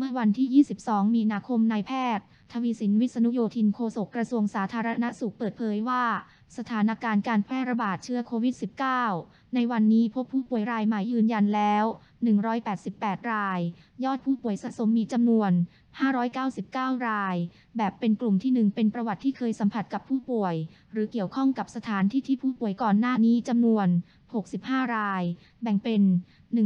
เมื่อวันที่ 22 มีนาคมนายแพทย์ ทวีสินวิษณุโยธินโฆษกกระทรวงสาธารณสุขเปิดเผยว่า สถานการณ์การแพร่ระบาดเชื้อโควิด -19 ในวันนี้พบผู้ป่วยรายใหม่ยืนยันแล้ว 188 ราย ยอดผู้ป่วยสะสมมีจำนวน 599 ราย แบบเป็นกลุ่มที่ 1 เป็นประวัติที่เคยสัมผัสกับผู้ป่วย หรือเกี่ยวข้องกับสถานที่ที่ผู้ป่วยก่อนหน้านี้จำนวน 65 ราย แบ่งเป็น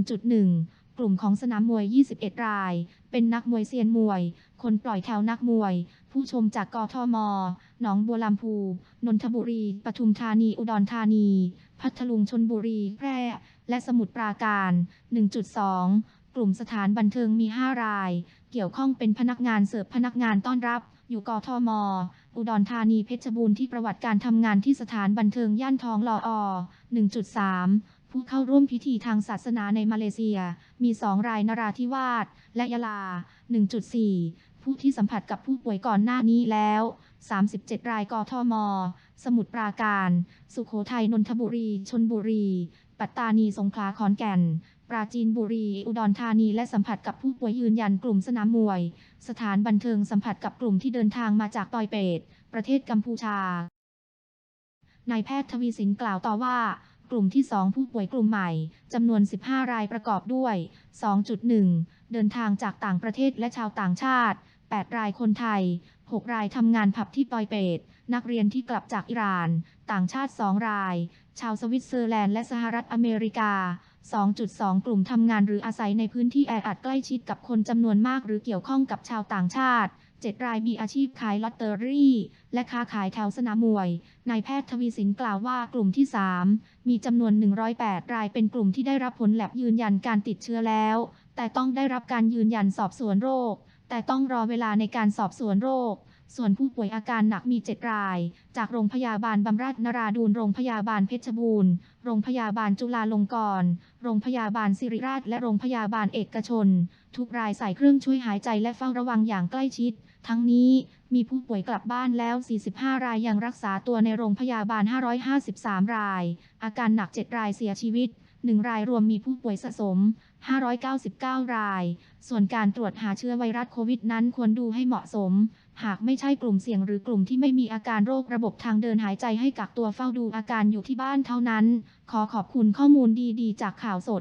1.1 กลุ่มของสนามมวย 21 ราย เป็นนักมวยเซียนมวย คนปล่อยแถวนักมวย ผู้ชมจากกทม หนองบัวลำพู นนทบุรี ปทุมธานี อุดรธานี พัทลุงชนบุรี แพร่ และสมุทรปราการ 1.2 กลุ่มสถานบันเทิงมี 5 ราย เกี่ยวข้องเป็นพนักงานเสิร์ฟพนักงานต้อนรับ อยู่กทม อุดรธานี เพชรบูรณ์ที่ประวัติการทำงานที่สถานบันเทิงย่านทองหล่ออ1.3 ผู้เข้าร่วมพิธีทางศาสนาในมาเลเซีย มี 2 รายนราธิวาสและยะลา 1.4 ผู้ที่สัมผัสกับผู้ป่วยก่อนหน้านี้แล้ว 37 รายกทม สมุทรปราการ สุขโขทัยนนทบุรี ชนบุรี ปัตตานีสงขลาขอนแก่น ปราจีนบุรี อุดรธานี และสัมผัสกับผู้ป่วยยืนยันกลุ่มสนามมวย สถานบันเทิงสัมผัสกับกลุ่มที่เดินทางมาจากปอยเปตประเทศกัมพูชานายแพทย์ทวีสินกล่าวต่อว่า กลุ่มที่ 2 ผู้ป่วยกลุ่มใหม่จำนวน 15 รายประกอบด้วย 2.1 เดินทางจากต่างประเทศและชาวต่างชาติ 8 รายคนไทย 6 รายทำงานผับที่ปอยเปต นักเรียนที่กลับจากอิหร่าน ต่างชาติ 2 ราย ชาวสวิตเซอร์แลนด์และสหรัฐอเมริกา 2.2 กลุ่มทำงานหรืออาศัยในพื้นที่แออัดใกล้ชิดกับคนจำนวนมากหรือเกี่ยวข้องกับชาวต่างชาติ 7 รายมีอาชีพขายลอตเตอรี่ และค้าขายแถวสนามมวย นายแพทย์ทวีสินกล่าวว่ากลุ่มที่ 3 มีจำนวน 108 รายเป็นกลุ่มที่ได้รับผลแลบยืนยันการติดเชื้อแล้ว แต่ต้องได้รับการยืนยันสอบสวนโรค แต่ต้องรอเวลาในการสอบสวนโรค ส่วนผู้ป่วยอาการหนักมี 7 ราย จากโรงพยาบาลบำราศนราดูนโรงพยาบาลเพชรบูรณ์ โรงพยาบาลจุฬาลงกรณ์ โรงพยาบาลสิริราช และโรงพยาบาลเอกชน ทุกรายใส่เครื่องช่วยหายใจและเฝ้าระวังอย่างใกล้ชิด ทั้งนี้มีผู้ป่วยกลับบ้านแล้ว 45 รายยังรักษาตัวในโรงพยาบาล 553 ราย อาการหนัก 7 รายเสียชีวิต 1 รายรวมมีผู้ป่วยสะสม 599 ราย ส่วนการตรวจหาเชื้อไวรัสโควิดนั้นควรดูให้เหมาะสม หากไม่ใช่กลุ่มเสี่ยงหรือกลุ่มที่ไม่มีอาการโรคระบบทางเดินหายใจให้กักตัวเฝ้าดูอาการอยู่ที่บ้านเท่านั้น ขอขอบคุณข้อมูลดีๆ จากข่าวสด